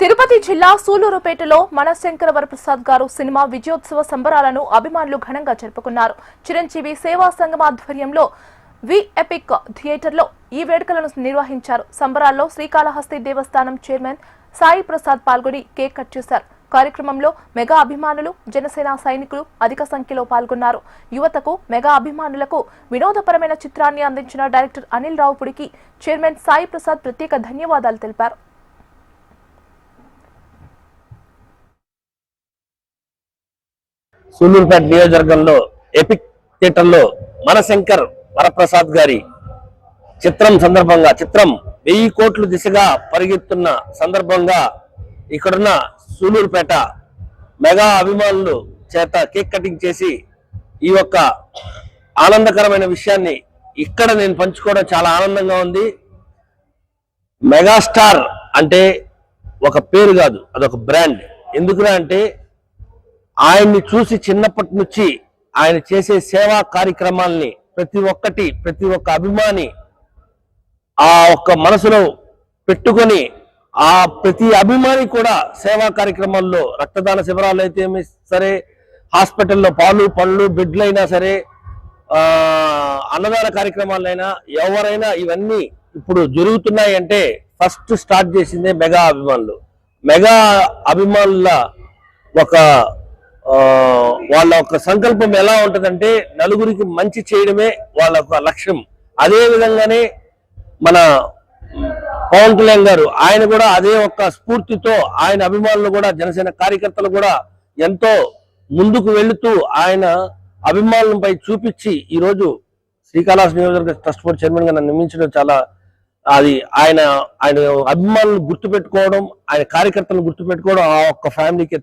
తిరుపతి జిల్లా సూలూరుపేటలో మనశంకర వరప్రసాద్ గారు సినిమా విజయోత్సవ సంబరాలను అభిమానులు ఘనంగా జరుపుకున్నారు. చిరంజీవి సేవా సంఘం ఆధ్వర్యంలో వి ఎపిక్ థియేటర్లో ఈ వేడుకలను నిర్వహించారు. సంబరాల్లో శ్రీకాళహస్తి దేవస్థానం చైర్మన్ సాయి ప్రసాద్ పాల్గొని కేక్ కట్ చేశారు. కార్యక్రమంలో మెగా అభిమానులు జనసేన సైనికులు అధిక సంఖ్యలో పాల్గొన్నారు. యువతకు మెగా అభిమానులకు వినోదపరమైన చిత్రాన్ని అందించిన డైరెక్టర్ అనిల్ రావుపుడికి చైర్మన్ సాయి ప్రసాద్ ప్రత్యేక ధన్యవాదాలు తెలిపారు. సూలూరుపేట నియోజకవర్గంలో ఎపిక్ థియేటర్లో మనశంకర్ వరప్రసాద్ గారి చిత్రం సందర్భంగా చిత్రం వెయ్యి కోట్లు దిశగా పరిగెత్తున్న సందర్భంగా ఇక్కడున్న సూలూరుపేట మెగా అభిమానులు చేత కేక్ కటింగ్ చేసి ఈ యొక్క ఆనందకరమైన విషయాన్ని ఇక్కడ నేను పంచుకోవడం చాలా ఆనందంగా ఉంది. మెగాస్టార్ అంటే ఒక పేరు కాదు అదొక బ్రాండ్. ఎందుకురా అంటే ఆయన్ని చూసి చిన్నప్పటి నుంచి ఆయన చేసే సేవా కార్యక్రమాల్ని ప్రతి ఒక్కటి ప్రతి ఒక్క అభిమాని ఆ ఒక్క మనసులో పెట్టుకొని ఆ ప్రతి అభిమాని కూడా సేవా కార్యక్రమాల్లో రక్తదాన శిబిరాలు అయితే ఏమి సరే హాస్పిటల్లో పాలు పండ్లు బెడ్లైనా సరే అన్నదాన కార్యక్రమాలైనా ఎవరైనా ఇవన్నీ ఇప్పుడు జరుగుతున్నాయి అంటే ఫస్ట్ స్టార్ట్ చేసిందే మెగా అభిమానులు. మెగా అభిమానుల ఒక వాళ్ళ యొక్క సంకల్పం ఎలా ఉంటుందంటే నలుగురికి మంచి చేయడమే వాళ్ళ యొక్క లక్ష్యం. అదే విధంగానే మన పవన్ కళ్యాణ్ గారు ఆయన కూడా అదే ఒక్క స్ఫూర్తితో ఆయన అభిమానులు కూడా జనసేన కార్యకర్తలు కూడా ఎంతో ముందుకు వెళుతూ ఆయన అభిమానులపై చూపించి ఈరోజు రోజు శ్రీకాళహస్తి నియోజకవర్గ ట్రస్ట్ బోర్డు చైర్మన్గా నన్ను నియమించడం చాలా అది ఆయన ఆయన అభిమానులు గుర్తుపెట్టుకోవడం ఆయన కార్యకర్తలను గుర్తుపెట్టుకోవడం ఆ ఒక్క ఫ్యామిలీకి